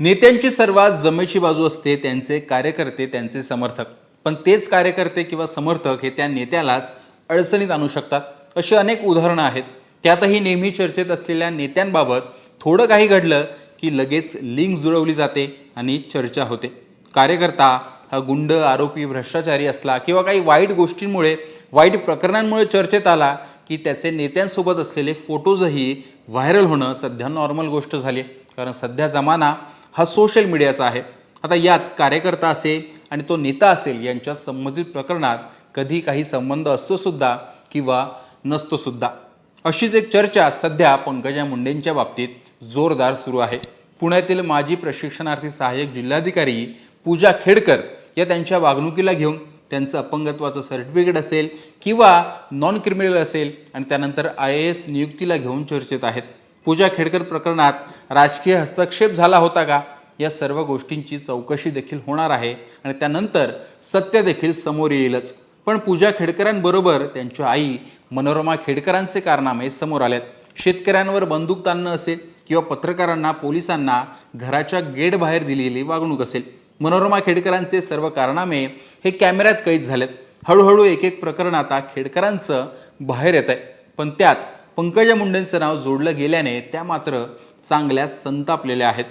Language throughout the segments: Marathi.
नेत्यांची सर्वात जमेची बाजू असते त्यांचे कार्यकर्ते त्यांचे समर्थक. पण तेच कार्यकर्ते किंवा समर्थक हे त्या नेत्यालाच अडचणीत आणू शकतात. अशी अनेक उदाहरणं आहेत. त्यातही नेहमी चर्चेत असलेल्या नेत्यांबाबत थोडं काही घडलं की लगेच लिंक जुळवली जाते आणि चर्चा होते. कार्यकर्ता हा गुंड आरोपी भ्रष्टाचारी असला किंवा काही वाईट गोष्टींमुळे वाईट प्रकरणांमुळे चर्चेत आला की त्याचे नेत्यांसोबत असलेले फोटोजही व्हायरल होणं सध्या नॉर्मल गोष्ट झाली आहे. कारण सध्या जमाना हा सोशल मीडियाचा आहे. आता यात कार्यकर्ता असेल आणि तो नेता असेल यांच्या संबंधित प्रकरणात कधी काही संबंध असतोसुद्धा किंवा नसतोसुद्धा अशीच एक चर्चा सध्या पंकजा मुंडेंच्या बाबतीत जोरदार सुरू आहे. पुण्यातील माजी प्रशिक्षणार्थी सहाय्यक जिल्हाधिकारी पूजा खेडकर या त्यांच्या वागणुकीला घेऊन त्यांचं अपंगत्वाचं सर्टिफिकेट असेल किंवा नॉन क्रिमिनल असेल आणि त्यानंतर आय ए एस नियुक्तीला घेऊन चर्चेत आहेत. पूजा खेडकर प्रकरणात राजकीय हस्तक्षेप झाला होता का? या सर्व गोष्टींची चौकशी देखील होणार आहे आणि त्यानंतर सत्य देखील समोर येईलच. पण पूजा खेडकरांबरोबर त्यांची आई मनोरमा खेडकरांचे कारनामे समोर आलेत. शेतकऱ्यांवर बंदूक ताणणं असेल किंवा पत्रकारांना पोलिसांना घराच्या गेटबाहेर दिलेली वागणूक असेल. मनोरमा खेडकरांचे सर्व कारनामे हे कॅमेऱ्यात कैद झालेत. हळूहळू एक एक प्रकरण आता खेडकरांचं बाहेर येत आहे पण त्यात पंकजा मुंडेंचं नाव जोडलं गेल्याने त्या मात्र चांगल्या संतापलेल्या आहेत.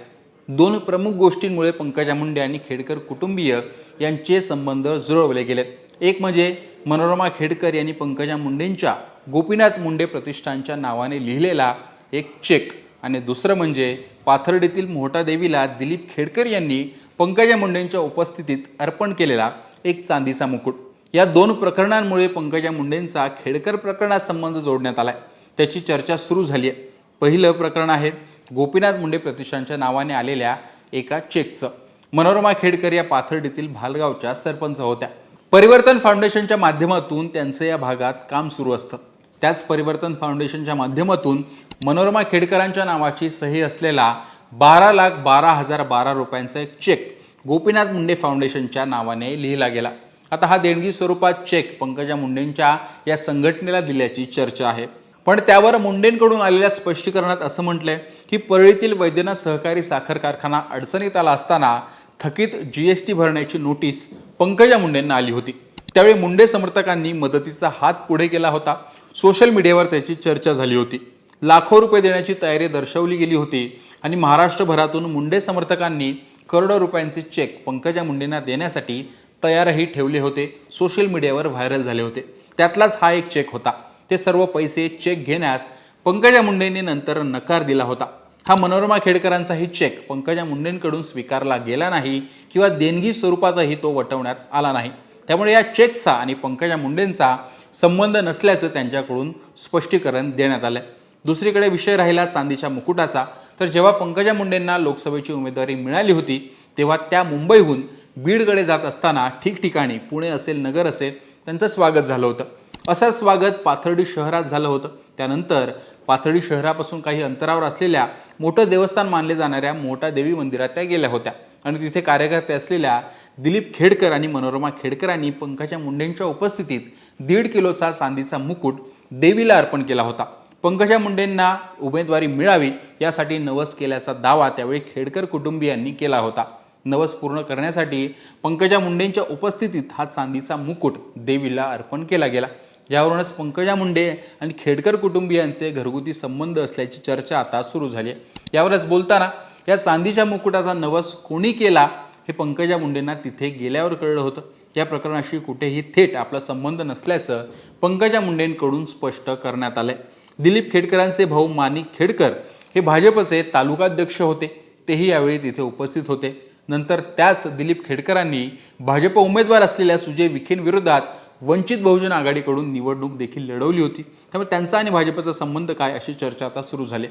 दोन प्रमुख गोष्टींमुळे पंकजा मुंडे आणि खेडकर कुटुंबीय यांचे संबंध जुळवले गेलेत एक म्हणजे मनोरमा खेडकर यांनी पंकजा मुंडेंच्या गोपीनाथ मुंडे प्रतिष्ठानच्या नावाने लिहिलेला एक चेक आणि दुसरं म्हणजे पाथर्डीतील मोहटा देवीला दिलीप खेडकर यांनी पंकजा मुंडेंच्या उपस्थितीत अर्पण केलेला एक चांदीचा मुकुट. या दोन प्रकरणांमुळे पंकजा मुंडेंचा खेडकर प्रकरणात संबंध जोडण्यात आलाय. त्याची चर्चा सुरू झाली आहे. पहिलं प्रकरण आहे गोपीनाथ मुंडे प्रतिष्ठानच्या नावाने आलेल्या एका चेकचं. मनोरमा खेडकर या पाथर्डीतील भालगावच्या सरपंच होत्या. परिवर्तन फाउंडेशनच्या माध्यमातून त्यांचं या भागात काम सुरू असतं. त्याच परिवर्तन फाउंडेशनच्या माध्यमातून मनोरमा खेडकरांच्या नावाची सही असलेला बारा लाख बारा हजार बारा रुपयांचा एक चेक गोपीनाथ मुंडे फाउंडेशनच्या नावाने लिहिला गेला. आता हा देणगी स्वरूपात चेक पंकजा मुंडेंच्या या संघटनेला दिल्याची चर्चा आहे. पण त्यावर मुंडेंकडून आलेल्या स्पष्टीकरणात असं म्हटलंय की परळीतील वैद्यनाथ सहकारी साखर कारखाना अडचणीत आला असताना थकीत जीएसटी भरण्याची नोटीस पंकजा मुंडेंना आली होती. त्यावेळी मुंडे समर्थकांनी मदतीचा हात पुढे केला होता. सोशल मीडियावर त्याची चर्चा झाली होती. लाखो रुपये देण्याची तयारी दर्शवली गेली होती आणि महाराष्ट्रभरातून मुंडे समर्थकांनी करोडो रुपयांचे चेक पंकजा मुंडेंना देण्यासाठी तयारही ठेवले होते. सोशल मीडियावर व्हायरल झाले होते. त्यातलाच हा एक चेक होता. ते सर्व पैसे चेक घेण्यास पंकजा मुंडेंनी नंतर नकार दिला होता. हा मनोरमा खेडकरांचाही चेक पंकजा मुंडेंकडून स्वीकारला गेला नाही किंवा देणगी स्वरूपातही तो वटवण्यात आला नाही. त्यामुळे या चेकचा आणि पंकजा मुंडेंचा संबंध नसल्याचं त्यांच्याकडून स्पष्टीकरण देण्यात आलं दुसरीकडे विषय राहिला चांदीच्या मुकुटाचा. तर जेव्हा पंकजा मुंडेंना लोकसभेची उमेदवारी मिळाली होती तेव्हा त्या मुंबईहून बीडकडे जात असताना ठिकठिकाणी पुणे असेल नगर असेल त्यांचं स्वागत झालं होतं. असंच स्वागत पाथर्डी शहरात झालं होतं. त्यानंतर पाथर्डी शहरापासून काही अंतरावर असलेल्या मोठं देवस्थान मानले जाणाऱ्या मोठा देवी मंदिरात त्या गेल्या होत्या. आणि तिथे कार्यकर्ते असलेल्या दिलीप खेडकर आणि मनोरमा खेडकरांनी पंकजा मुंडेंच्या उपस्थितीत दीड किलोचा चांदीचा मुकुट देवीला अर्पण केला होता. पंकजा मुंडेंना उमेदवारी मिळावी यासाठी नवस केल्याचा दावा त्यावेळी खेडकर कुटुंबियांनी केला होता. नवस पूर्ण करण्यासाठी पंकजा मुंडेंच्या उपस्थितीत हा चांदीचा मुकुट देवीला अर्पण केला गेला. यावरूनच पंकजा मुंडे आणि खेडकर कुटुंबियांचे घरगुती संबंध असल्याची चर्चा आता सुरू झाली आहे. यावरच बोलताना या चांदीच्या मुकुटाचा नवस कोणी केला हे पंकजा मुंडेंना तिथे गेल्यावर कळलं होतं. या प्रकरणाशी कुठेही थेट आपला संबंध नसल्याचं पंकजा मुंडेंकडून स्पष्ट करण्यात आलंय. दिलीप खेडकरांचे भाऊ मानिक खेडकर हे भाजपचे तालुकाध्यक्ष होते. तेही यावेळी तिथे उपस्थित होते. नंतर त्याच दिलीप खेडकरांनी भाजप उमेदवार असलेल्या सुजय विखेंविरोधात वंचित बहुजन आघाडीकडून निवडणूक देखील लढवली होती. त्यामुळे त्यांचा आणि भाजपचा संबंध काय अशी चर्चा आता सुरू झाली.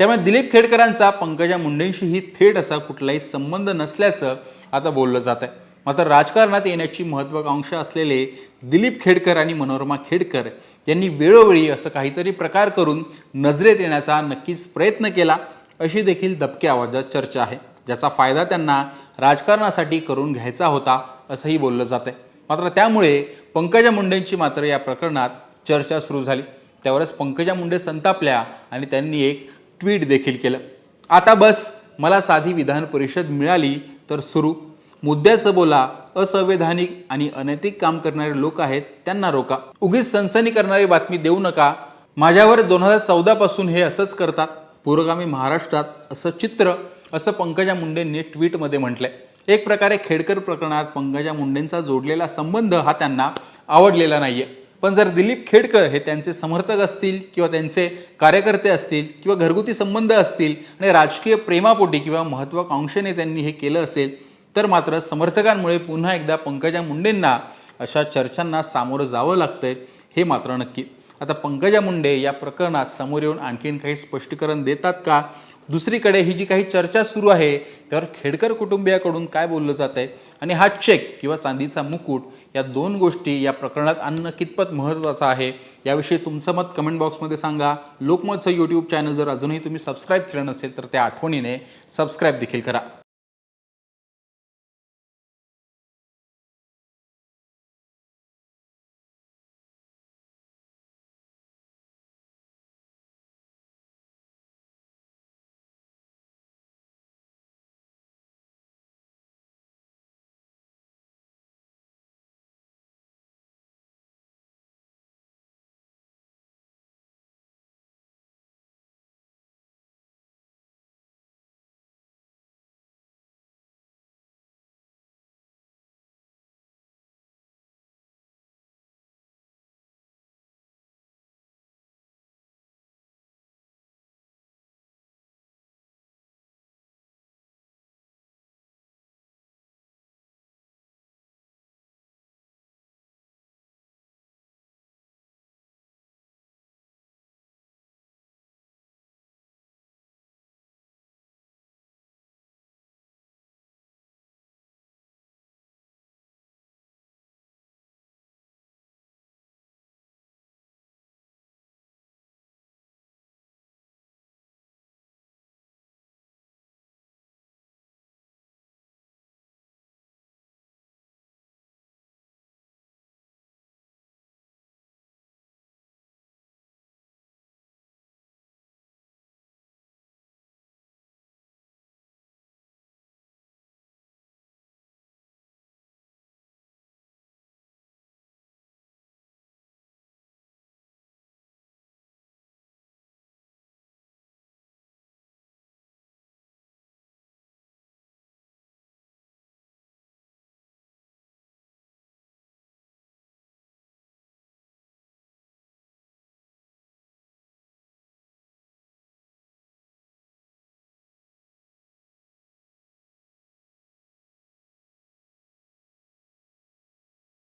त्यामुळे दिलीप खेडकरांचा पंकजा मुंडेंशीही थेट असा कुठलाही संबंध नसल्याचं आता बोललं जात आहे. मात्र राजकारणात येण्याची महत्वाकांक्षा असलेले दिलीप खेडकर आणि मनोरमा खेडकर यांनी वेळोवेळी असं काहीतरी प्रकार करून नजरेत येण्याचा नक्कीच प्रयत्न केला अशी देखील दबक्या आवाजात चर्चा आहे. ज्याचा फायदा त्यांना राजकारणासाठी करून घ्यायचा होता असंही बोललं जात आहे. मात्र त्यामुळे पंकजा मुंडेंची मात्र या प्रकरणात चर्चा सुरू झाली. त्यावरच पंकजा मुंडे संतापल्या आणि त्यांनी एक ट्विट देखील केलं. आता बस मला साधी विधान परिषद मिळाली तर सुरू. मुद्द्याचं बोला असंवैधानिक आणि अनैतिक काम करणारे लोक आहेत त्यांना रोका. उगीच सनसनी करणारी बातमी देऊ नका. माझ्यावर दोन हजार चौदा पासून हे असंच करतात. पुरोगामी महाराष्ट्रात असं चित्र असं पंकजा मुंडेंनी ट्विटमध्ये म्हटलंय. एक प्रकारे खेडकर प्रकरणात पंकजा मुंडेंचा जोडलेला संबंध हा त्यांना आवडलेला नाहीये. पण जर दिलीप खेडकर हे त्यांचे समर्थक असतील किंवा त्यांचे कार्यकर्ते असतील किंवा घरगुती संबंध असतील आणि राजकीय प्रेमापोटी किंवा महत्वाकांक्षेने त्यांनी हे केलं असेल तर मात्र समर्थकांमुळे पुन्हा एकदा पंकजा मुंडेंना अशा चर्चांना सामोरं जावं लागतंय हे मात्र नक्की. आता पंकजा मुंडे या प्रकरणात समोर येऊन आणखीन काही स्पष्टीकरण देतात का? दुसरीकडे ही जी काही चर्चा सुरू आहे त्यावर खेडकर कुटुंबियाकडून काय बोललं जात आहे आणि हा चेक किंवा चांदीचा मुकुट या दोन गोष्टी या प्रकरणात आणणं कितपत महत्त्वाचं आहे याविषयी तुमचं मत कमेंट बॉक्समध्ये सांगा. लोकमतचं यूट्यूब चॅनल जर अजूनही तुम्ही सबस्क्राईब केलं नसेल तर त्या आठवणीने सबस्क्राईब देखील करा.